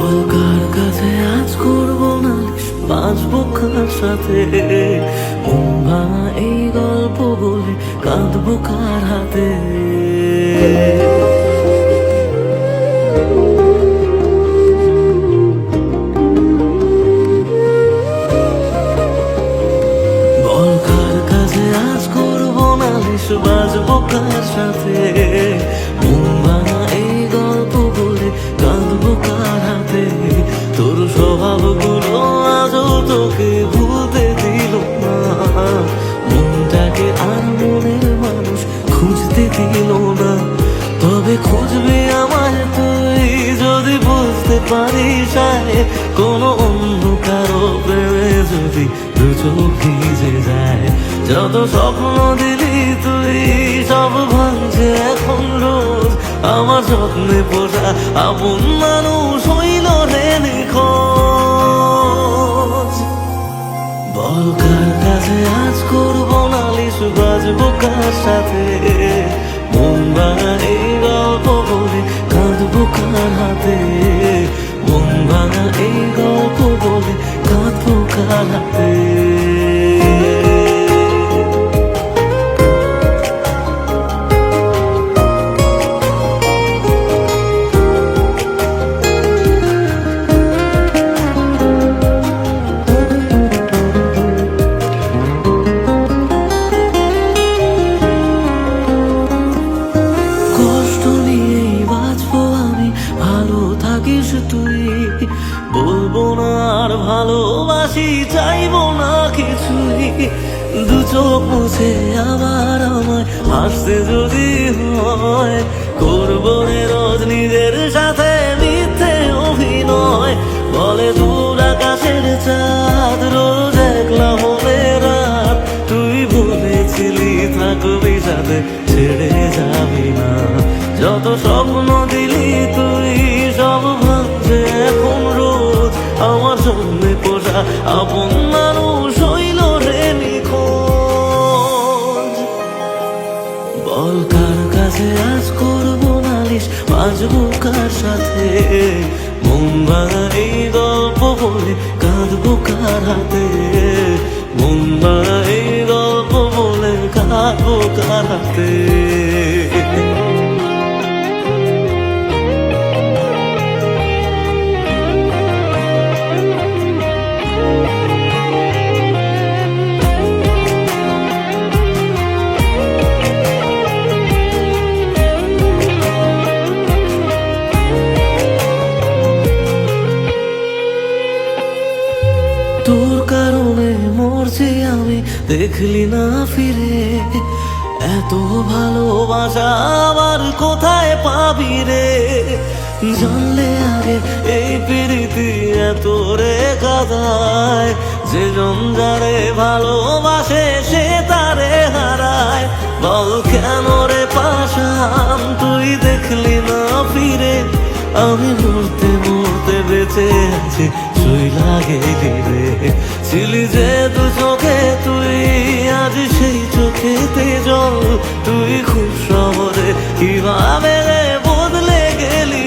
বল কার কাছে আজ করব না? বাঁচবো কার সাথে? এই গল্প বলে কাঁদবো কার হাতে? বল কার কাছে আজ করব নালিশ বাজবো কার সাথে? না। তবে খুঁজবে আমার তুই, যদি বুঝতে পারিস আয় কোনো অন্য কারও প্রেমে যদি ভিজে যায়। যত স্বপ্ন দিলি তুই, সব ভাঙছে এখন রোজ। আমার স্বপ্নে পোষা আপন মানুষ হইল রে কাছে আজ করব নালিশ, বাজবো কার সাথে? মন এই গল্প বলে কাঁদবো কার হাতে। মন এই গল্প বলে কাঁদবো কার হাতে। বলব না আর ভালোবাসি, চাইব না কিছুই। দু চোখ মুছে আবার আমায় হাসতে যদি হয়, করব রে রোজ নিজের সাথে মিথ্যে অভিনয়। বলে দূর আকাশের চাঁদ, রোজ একলা মনে রাত। তুই বলেছিলি থাকবি সাথে, ছেড়ে যাবি না। যত স্বপ্ন দিলি স্বপ্নে পোষা আপন মানুষ হইল রে বল কার কাছে আজ করব নালিশ, বাজবো কার সাথে? মন ভাঙা এই গল্প বলে কাঁদবো কার হাতে? মন ভাঙা এই গল্প বলে কাঁদবো কার হাতে? দেখলি না ফিরে? এত ভালোবাসা আবার কোথায় পাবি রে? জানলে আগে এই প্রীতি এত রে কাদায়। যে জঞ্জারে ভালোবাসে সে তারে হারায়। বল কেন রে পাশান তুই দেখলি না ফিরে? আমি মরতে মরতে বেঁচে আছি তুই লাগে রে ছিলি যে দু চোখে তুই, আজ সেই চোখেতে জল। তুই খুব শহরে কীভাবে বদলে গেলি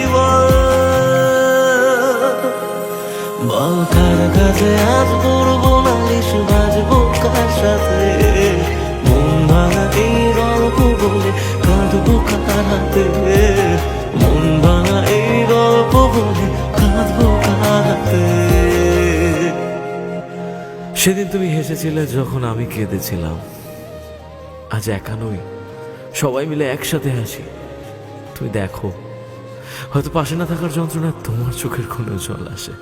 বল কার কাছে আজ করব, নালিশ বাজবো কার সাথে? সেদিন তুমি হেসেছিলে যখন আমি কেঁদেছিলাম। আজ একা নই, সবাই মিলে একসাথে হাসি। তুমি দেখো, হয়তো পাশে না থাকার যন্ত্রণায় তোমার চোখের কোনো জল আসে।